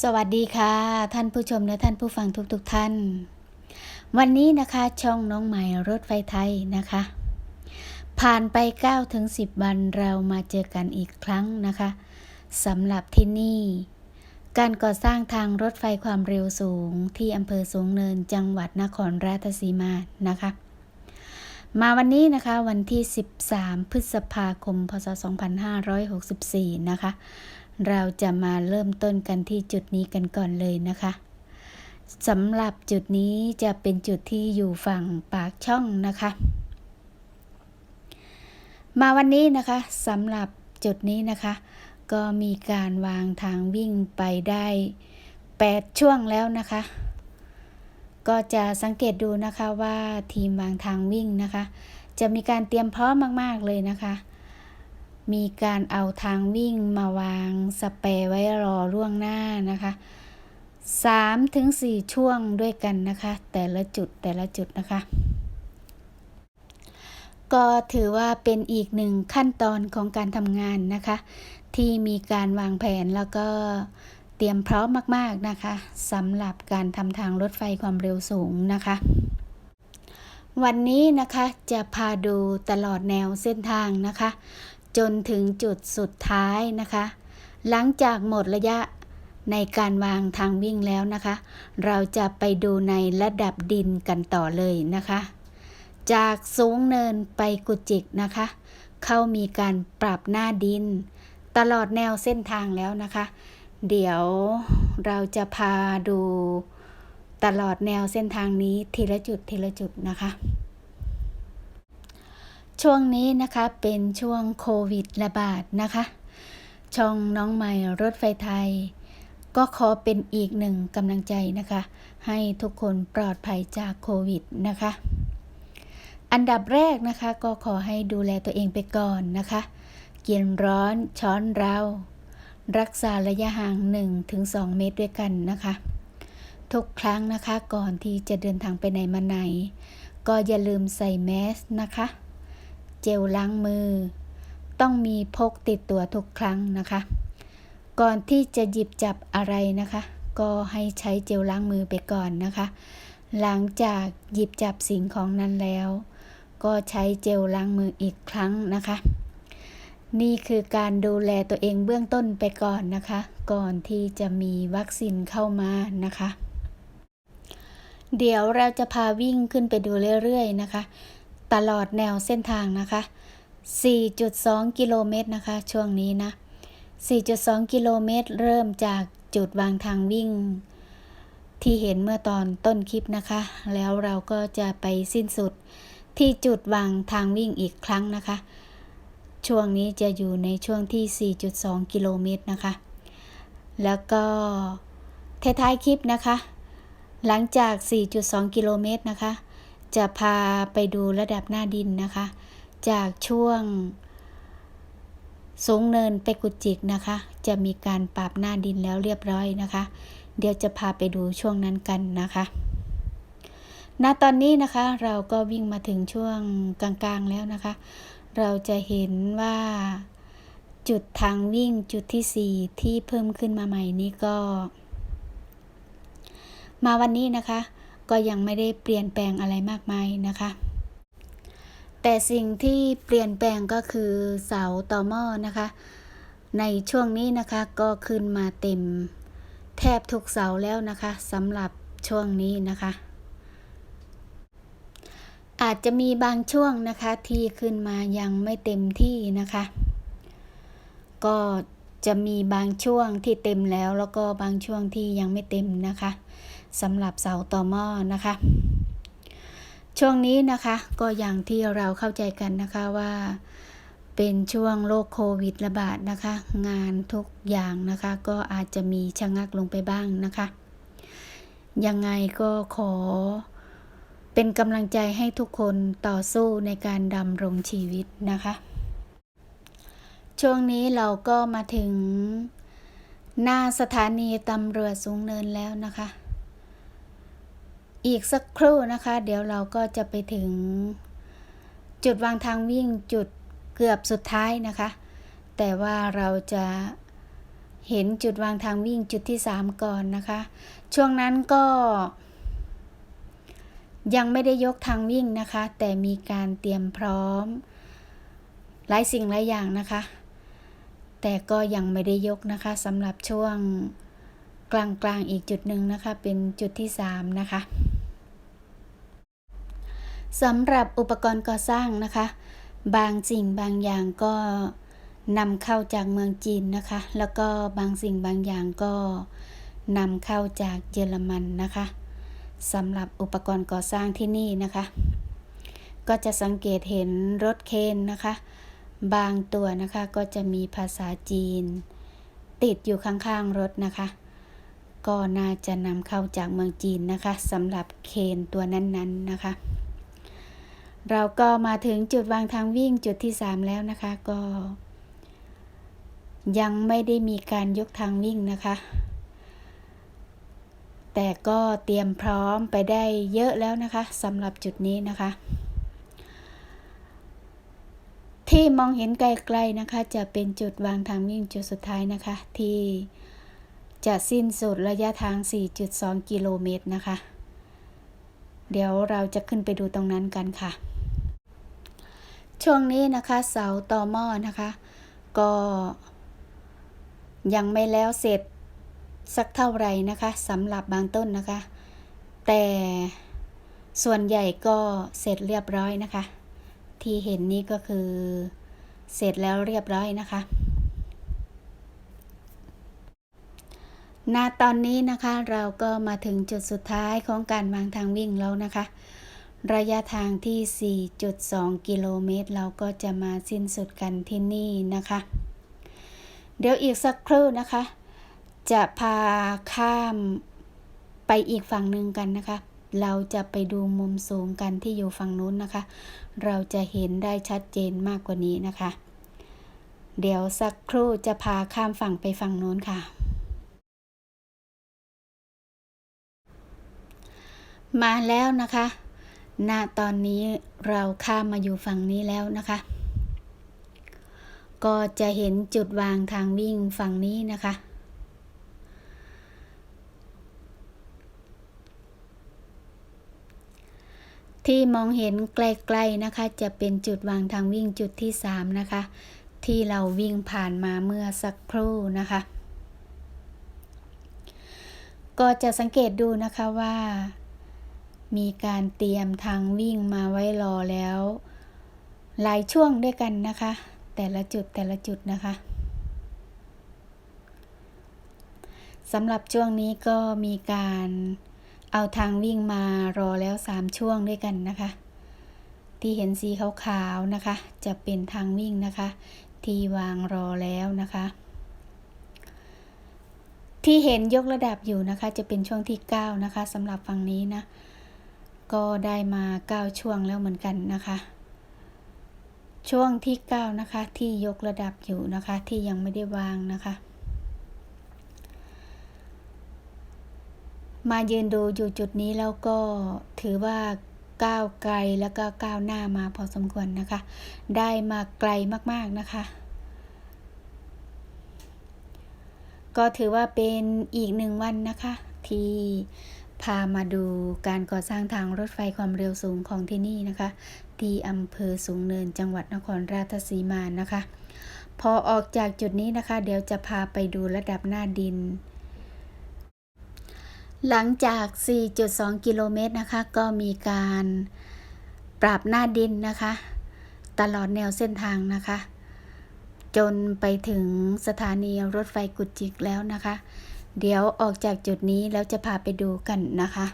สวัสดีค่ะ ท่านผู้ชมและท่านผู้ฟังทุกๆทท่าน วันนี้นะคะช่องน้องใหม่รถไฟไทยนะคะ ผ่านไป9ถึง10 วันเรามาเจอกันอีกครั้งนะคะสำหรับที่นี่ การก่อสร้างทางรถไฟความเร็วสูงที่อำเภอสูงเนินจังหวัดนครราชสีมานะคะ มาวันนี้นะคะวันที่ 13 พฤษภาคม พศ 2564 นะคะ เราจะมาเริ่มต้นกันที่จุดนี้กันก่อนเลยนะคะสำหรับจุดนี้จะเป็นจุดที่อยู่ฝั่งปากช่องนะคะ มาวันนี้นะคะสำหรับจุดนี้นะคะ ก็มีการวางทางวิ่งไปได้ 8 ช่วงแล้วนะคะ ก็จะสังเกตดูนะคะว่าทีมวางทางวิ่งนะคะ จะมีการเตรียมพร้อมมาก ๆ เลยนะคะ มีการเอาทางวิ่งมาวางสเปรย์ไว้รอล่วงหน้านะคะ3ถึง4ช่วงด้วยกันนะคะ แต่ละจุดแต่ละจุดนะคะ ก็ถือว่าเป็นอีกหนึ่งขั้นตอนของการทำงานนะคะ ที่มีการวางแผนแล้วก็เตรียมพร้อมมาก ๆนะคะสำหรับการทำทางรถไฟความเร็วสูงนะคะ วันนี้นะคะจะพาดูตลอดแนวเส้นทางนะคะ จนถึงจุดสุดท้ายนะคะ หลังจากหมดระยะในการวางทางวิ่งแล้วนะคะ เราจะไปดูในระดับดินกันต่อเลยนะคะ จากสูงเนินไปกุจิกนะคะ เข้ามีการปรับหน้าดิน ตลอดแนวเส้นทางแล้วนะคะ เดี๋ยวเราจะพาดูตลอดแนวเส้นทางนี้ทีละจุดทีละจุดนะคะ ช่วงนี้นะคะเป็นช่วงโควิดระบาดนะคะ ช่องน้องใหม่รถไฟไทย ก็ขอเป็นอีกหนึ่งกำลังใจนะคะ ให้ทุกคนปลอดภัยจากโควิดนะคะ อันดับแรกนะคะก็ขอให้ดูแลตัวเองไปก่อนนะคะเกินร้อนช้อนเรา รักษาระยะห่าง 1-2 เมตรด้วยกันนะคะ ทุกครั้งนะคะก่อนที่จะเดินทางไปไหนมาไหน ก็อย่าลืมใส่แมสนะคะ เจลล้างมือ ต้องมีพกติดตัวทุกครั้งนะคะ ก่อนที่จะหยิบจับอะไรนะคะ ก็ให้ใช้เจลล้างมือไปก่อนนะคะ หลังจากหยิบจับสิ่งของนั้นแล้ว ก็ใช้เจลล้างมืออีกครั้งนะคะ นี่คือการดูแลตัวเองเบื้องต้นไปก่อนนะคะ ก่อนที่จะมีวัคซีนเข้ามานะคะเดี๋ยวเราจะพาวิ่งขึ้นไปดูเรื่อยๆนะคะ ตลอดแนวเส้นทางนะคะ 4.2 กิโลเมตรนะคะ ช่วงนี้นะ 4.2 กิโลเมตร เริ่มจากจุดวางทางวิ่ง ที่เห็นเมื่อตอนต้นคลิปนะคะ แล้วเราก็จะไปสิ้นสุดที่จุดวางทางวิ่งอีกครั้งนะคะ ช่วงนี้จะอยู่ในช่วงที่ 4.2 กิโลเมตรนะคะ แล้วก็ท้ายๆคลิปนะคะ หลังจาก 4.2 กิโลเมตรนะคะ จะพาไปดูระดับหน้าดินนะคะ จากช่วงสูงเนินไปกุจิกนะคะ จะมีการปรับหน้าดินแล้วเรียบร้อยนะคะ เดี๋ยวจะพาไปดูช่วงนั้นกันนะคะณตอนนี้นะคะเราก็วิ่งมาถึงช่วงกลางๆแล้วนะคะ เราจะเห็นว่าจุดทางวิ่งจุดที่ 4 ที่เพิ่มขึ้นมาใหม่นี้ก็ มาวันนี้นะคะ ก็ยังไม่ได้เปลี่ยนแปลงอะไรมากมายนะคะ แต่สิ่งที่เปลี่ยนแปลงก็คือเสาต่อหม้อนะคะ ในช่วงนี้นะคะก็ขึ้นมาเต็ม แทบทุกเสาแล้วนะคะสำหรับช่วงนี้นะคะ อาจจะมีบางช่วงนะคะที่ขึ้นมายังไม่เต็มที่นะคะ ก็จะมีบางช่วงที่เต็มแล้วแล้วก็บางช่วงที่ยังไม่เต็มนะคะ สำหรับเสาต่อหม้อนะคะ ช่วงนี้นะคะก็อย่างที่เราเข้าใจกันนะคะว่าเป็นช่วงโรคโควิดระบาดนะคะ งานทุกอย่างนะคะ ก็อาจจะมีชะงักลงไปบ้างนะคะ ยังไงก็ขอเป็นกำลังใจให้ทุกคนต่อสู้ในการดำรงชีวิตนะคะ ช่วงนี้เราก็มาถึงหน้าสถานีตำรวจสูงเนินแล้วนะคะ อีกสักครู่นะคะ เดี๋ยวเราก็จะไปถึงจุดวางทางวิ่งจุดเกือบสุดท้ายนะคะ แต่ว่าเราจะเห็นจุดวางทางวิ่งจุดที่ 3 ก่อนนะคะ ช่วงนั้นก็ ยังไม่ได้ยกทางวิ่งนะคะ แต่มีการเตรียมพร้อม หลายสิ่งหลายอย่างนะคะ แต่ก็ยังไม่ได้ยกนะคะสำหรับช่วงกลางๆอีกจุดหนึ่งนะคะ เป็นจุดที่ 3 นะคะ สำหรับอุปกรณ์ก่อสร้างนะคะ บางสิ่งบางอย่างก็นำเข้าจากเมืองจีนนะคะ แล้วก็บางสิ่งบางอย่างก็นำเข้าจากเยอรมันนะคะสำหรับอุปกรณ์ก่อสร้างที่นี่นะคะ ก็จะสังเกตเห็นรถเคนนะคะ บางตัวนะคะก็จะมีภาษาจีน ติดอยู่ข้างๆรถนะคะ ก็น่าจะนำเข้าจากเมืองจีนนะคะสำหรับเคนตัวนั้นๆนะคะ เราก็มาถึงจุดวางทางวิ่งจุดที่ 3 แล้วนะคะก็ ยังไม่ได้มีการยกทางวิ่งนะคะ แต่ก็เตรียมพร้อมไปได้เยอะแล้วนะคะสำหรับจุดนี้นะคะ ที่มองเห็นไกลๆนะคะ จะเป็นจุดวางทางวิ่งจุดสุดท้ายนะคะ ที่จะสิ้นสุดระยะทาง 4.2 กิโลเมตรนะคะ เดี๋ยวเราจะขึ้นไปดูตรงนั้นกันค่ะ ช่วงนี้นะคะเสาต่อหม้อนะคะ ก็ยังไม่แล้วเสร็จสักเท่าไหร่นะคะสำหรับบางต้นนะคะ แต่ส่วนใหญ่ก็เสร็จเรียบร้อยนะคะ ที่เห็นนี้ก็คือเสร็จแล้วเรียบร้อยนะคะณตอนนี้นะคะเราก็มาถึงจุดสุดท้ายของการวางทางวิ่งแล้วนะคะ ระยะทางที่ 4.2 กิโลเมตร เราก็จะมาสิ้นสุดกันที่นี่นะคะ เดี๋ยวอีกสักครู่นะคะ จะพาข้ามไปอีกฝั่งหนึ่งกันนะคะ เราจะไปดูมุมสูงกันที่อยู่ฝั่งนู้นนะคะ เราจะเห็นได้ชัดเจนมากกว่านี้นะคะ เดี๋ยวสักครู่จะพาข้ามฝั่งไปฝั่งนู้นค่ะมาแล้วนะคะ ณตอนนี้เราข้ามมาอยู่ฝั่งนี้แล้วนะคะ ก็จะเห็นจุดวางทางวิ่งฝั่งนี้นะคะ ที่มองเห็นไกลๆนะคะ จะเป็นจุดวางทางวิ่งจุดที่ 3 นะคะ ที่เราวิ่งผ่านมาเมื่อสักครู่นะคะ ก็จะสังเกตดูนะคะว่า มีการเตรียมทางวิ่งมาไว้รอแล้ว หลายช่วงด้วยกันนะคะ แต่ละจุดแต่ละจุดนะคะสำหรับช่วงนี้ก็มีการเอาทางวิ่งมารอแล้ว 3 ช่วงด้วยกันนะคะ ที่เห็นสีขาวๆนะคะ จะเป็นทางวิ่งนะคะ ที่วางรอแล้วนะคะ ที่เห็นยกระดับอยู่นะคะ จะเป็นช่วงที่ 9 นะคะสำหรับฝั่งนี้นะ ก็ได้มา 9 ช่วงแล้วเหมือนกันนะคะ ช่วงที่ 9 นะคะ ที่ยกระดับอยู่นะคะ ที่ยังไม่ได้วางนะคะมายืนดูอยู่จุดนี้แล้วก็ถือว่าก้าวไกลแล้วก็ก้าวหน้ามาพอสมควรนะคะ ได้มาไกลมากๆนะคะ ก็ถือว่าเป็นอีกหนึ่งวันนะคะ ที่ พามาดูการก่อสร้างทางรถไฟความเร็วสูงของที่นี่นะคะ ที่อำเภอสูงเนินจังหวัดนครราชสีมานะคะ พอออกจากจุดนี้นะคะ เดี๋ยวจะพาไปดูระดับหน้าดิน หลังจาก 4.2 กิโลเมตรนะคะ ก็มีการปรับหน้าดินนะคะ ตลอดแนวเส้นทางนะคะ จนไปถึงสถานีรถไฟกุจิกแล้วนะคะ เดี๋ยวออกจากจุดนี้แล้วจะพาไปดูกันนะคะ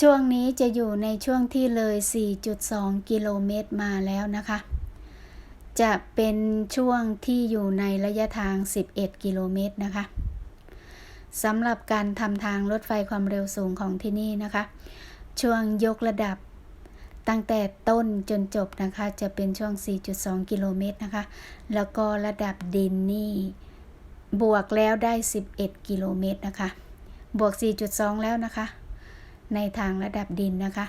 ช่วงนี้จะอยู่ในช่วงที่เลย 4.2 กิโลเมตรมาแล้วนะคะ จะเป็นช่วงที่อยู่ในระยะทาง 11 กิโลเมตรนะคะ สำหรับการทำทางรถไฟความเร็วสูงของที่นี่นะคะ ช่วงยกระดับ ตั้งแต่ต้นจนจบนะคะจะเป็นช่วง 4.2 กิโลเมตรนะคะ แล้วก็ระดับดินนี่บวกแล้วได้ 11 กิโลเมตรนะคะ บวก 4.2 แล้วนะคะ ในทางระดับดินนะคะ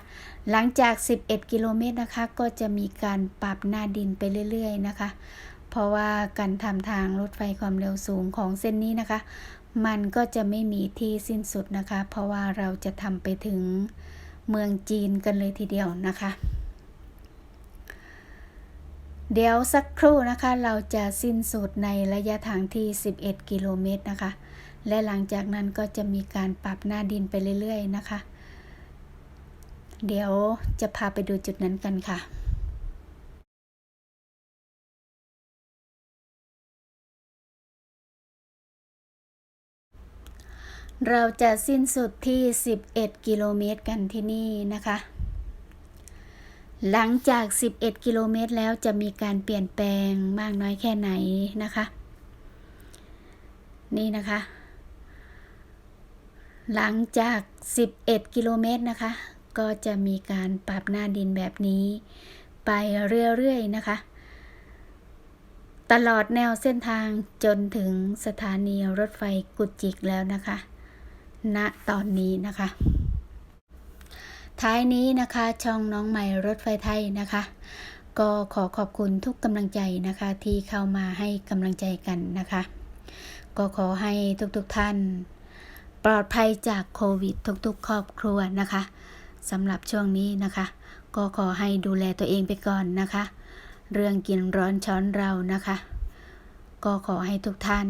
หลังจาก 11 กิโลเมตรนะคะ ก็จะมีการปรับหน้าดินไปเรื่อย ๆ นะคะ เพราะว่าการทำทางรถไฟความเร็วสูงของเส้นนี้นะคะ มันก็จะไม่มีที่สิ้นสุดนะคะ เพราะว่าเราจะทำไปถึง เมืองจีนกันเลยทีเดียวนะคะ เดี๋ยวสักครู่นะคะเราจะสิ้นสุดในระยะทางที่ 11 กิโลเมตรนะคะ และหลังจากนั้นก็จะมีการปรับหน้าดินไปเรื่อย ๆ นะคะ เดี๋ยวจะพาไปดูจุดนั้นกันค่ะ เราจะสิ้นสุดที่ 11 กิโลเมตรกันที่นี่นะคะ หลังจาก 11 กิโลเมตรแล้วจะมีการเปลี่ยนแปลงมากน้อยแค่ไหนนะคะ นี่นะคะ หลังจาก 11 กิโลเมตรนะคะ ก็จะมีการปรับหน้าดินแบบนี้ ไปเรื่อยๆนะคะตลอดแนวเส้นทางจนถึงสถานีรถไฟกุจิกแล้วนะคะ ณตอนนี้นะคะ ท้ายนี้นะคะช่องน้องใหม่รถไฟไทยนะคะ ก็ขอขอบคุณทุกกำลังใจนะคะที่เข้ามาให้กำลังใจกันนะคะ ก็ขอให้ทุกๆทท่าน ปลอดภัยจากโควิด ทุกๆ ครอบครัวนะคะสำหรับช่วงนี้นะคะ ก็ขอให้ดูแลตัวเองไปก่อนนะคะ เรื่องกินร้อนช้อนเรานะคะ ก็ขอให้ทุกท่าน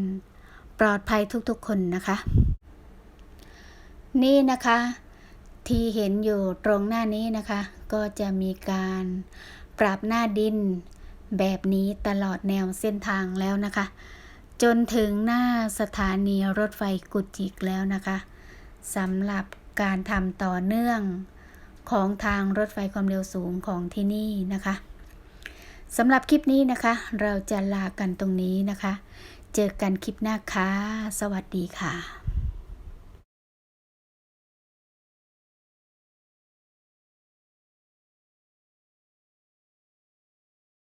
ปลอดภัยทุกๆคนนะคะ นี่นะคะ ที่เห็นอยู่ตรงหน้านี้นะคะ ก็จะมีการปรับหน้าดินแบบนี้ตลอดแนวเส้นทางแล้วนะคะ จนถึงหน้าสถานีรถไฟกุจิกแล้วนะคะสำหรับการทำต่อเนื่องของทางรถไฟความเร็วสูงของที่นี่นะคะสำหรับคลิปนี้นะคะ เราจะลากันตรงนี้นะคะ เจอกันคลิปหน้าค่ะ สวัสดีค่ะ